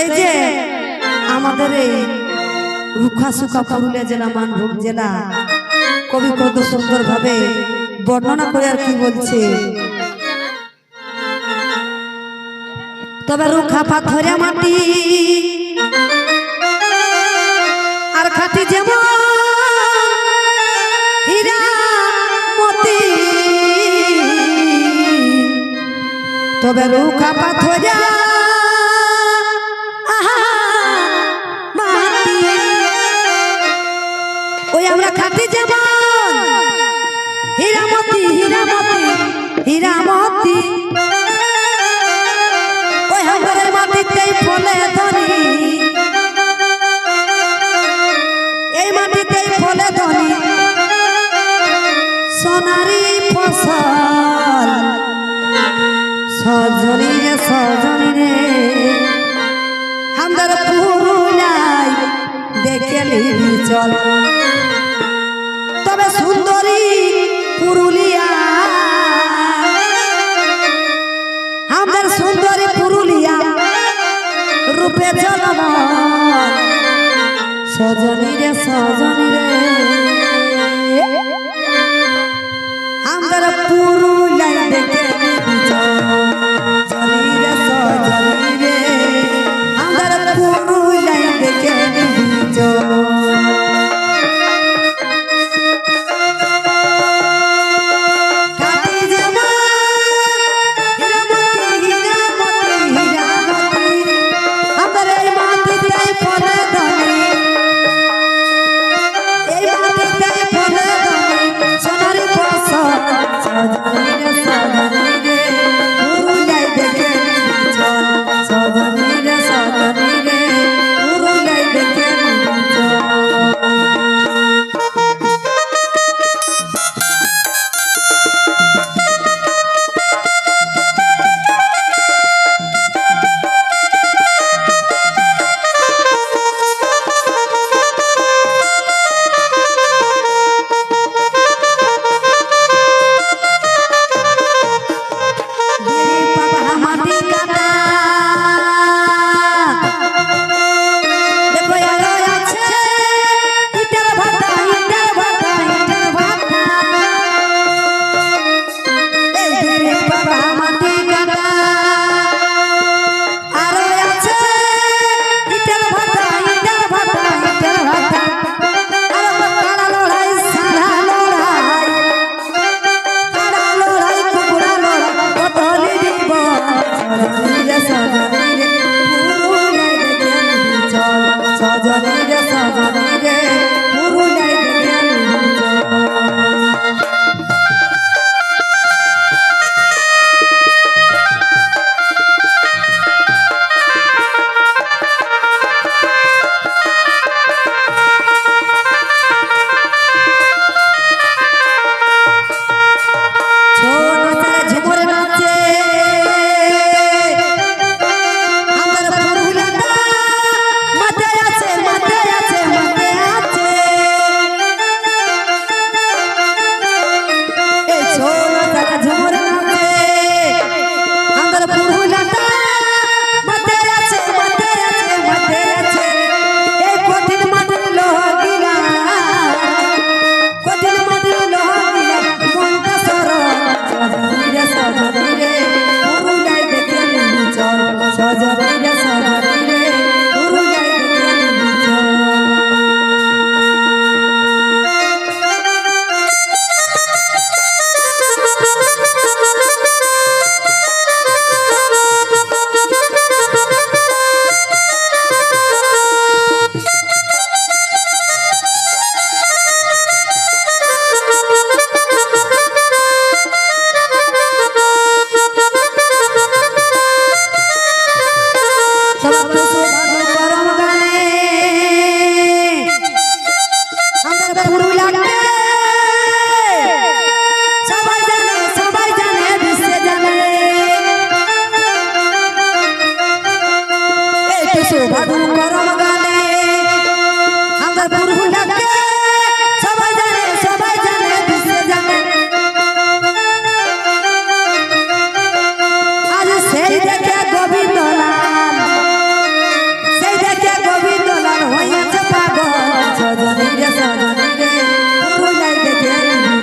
এই যে আমাদের এই রুখা সুখা পুরুলিয়া জেলা, মানভূম জেলা, কবি কত সুন্দর ভাবে বর্ণনা করে আর কি বলছে। তবে রুখা পাথরে মাটি আর খাটি যেমন তবে রুখা পাথরে মাটি ওই আমরা খাটি যেমন। হীরামতি হীরামতি হীরামতি। ওই হাঙ্গরের মাটিতেই ফলে ধনী। এই ধনী। সোনারি ফসল। সজনী রে সজনী রে। রূপে জলমন সজনী রে সজনী রে শোভাদু করম গানে। আমার পুরহুলাকে সবাই জানে সবাই জানে বিশ্বে জানে আর সেই দেখে গোবিন্দ লাল, সেই দেখে গোবিন্দ লাল হইয়াছে পাগল। সজনী রে সজনী রে পুরহুলাই দেখে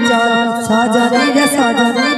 চল। সজনী রে, সজনী